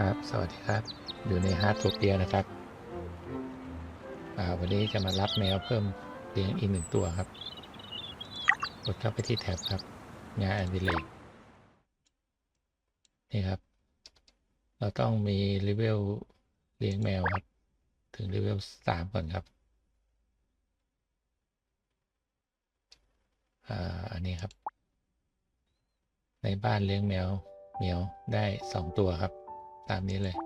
ครับ สวัสดีครับ อยู่ในฮาร์ดทูเปียนะครับ วันนี้จะมารับแมวเพิ่มเลี้ยงอีกหนึ่งตัวครับ กดเข้าไปที่แท็บครับ งานอดิเรกนี่ครับ เราต้องมีเลเวลเลี้ยงแมวครับ ถึงเลเวลสามก่อนครับ อ่า อันนี้ครับ ในบ้านเลี้ยงแมวเหมียวได้สองตัวครับ ตามนี้เลย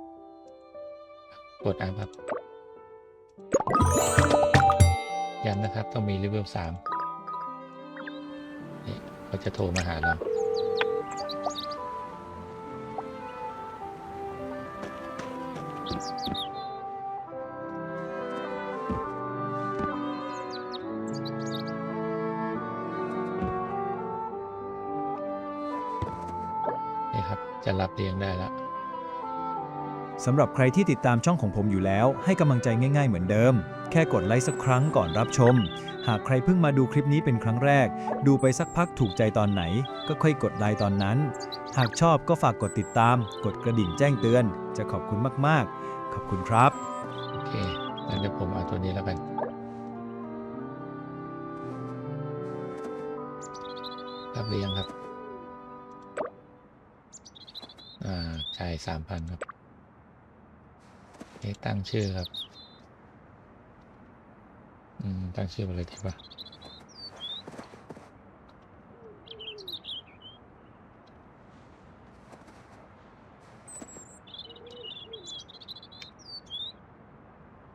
กดอ่านครับย้ำนะครับ ต้องมีเลเวลสามนี่เขาจะโทรมาหาเรานี่ครับจะรับเลี้ยงได้แล้ว สำหรับใครที่ติดตามช่องของผมอยู่แล้ว ให้กำลังใจง่ายๆเหมือนเดิม แค่กดไลค์สักครั้งก่อนรับชม หากใครเพิ่งมาดูคลิปนี้เป็นครั้งแรก ดูไปสักพักถูกใจตอนไหน ก็ค่อยกดไลค์ตอนนั้น หากชอบก็ฝากกดติดตาม กดกระดิ่งแจ้งเตือน จะขอบคุณมากๆ ขอบคุณครับ โอเคงั้นเดี๋ยวผมเอาตัวนี้แล้วกัน รับเลี้ยงครับ อ่าจ่ายสามพันครับ นี่ตั้งชื่อครับ อืม ตั้งชื่ออะไรดีวะ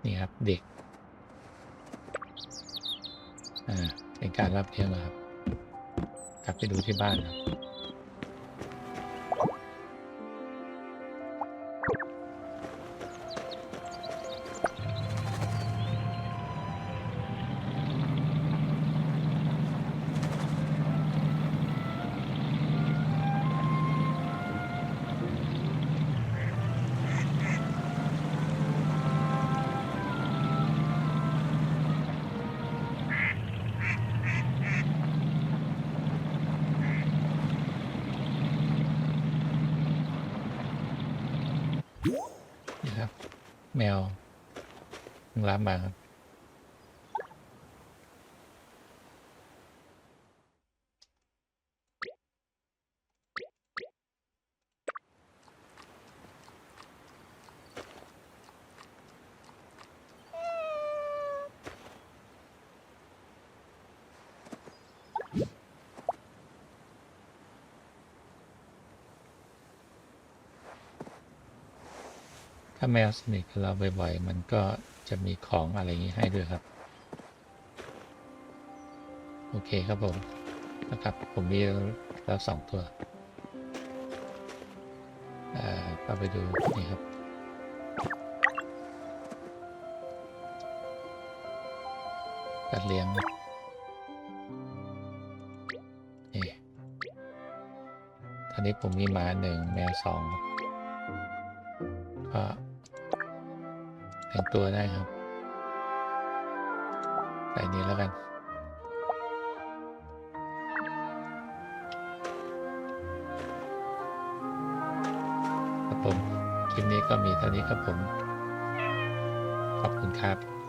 นี่ครับ เด็ก อ่า เป็นการรับเลี้ยงแล้วครับ กลับไปดูที่บ้านครับ แมวรับมาครับ ถ้าแมวสนิทกับเราบ่อยๆ มันก็จะมีของอะไรอย่างนี้ให้ด้วยครับ โอเคครับผมนะครับ ผมมีแล้วสองตัวอ่าก็ไปดูนี่ครับกัดเลี้ยงนี่ตอนนี้ผมมีหมาหนึ่งแมวสองก็ แต่งตัวได้ครับ ใส่นี้แล้วกัน ครับผม คลิปนี้ก็มีเท่านี้ครับผม ขอบคุณครับ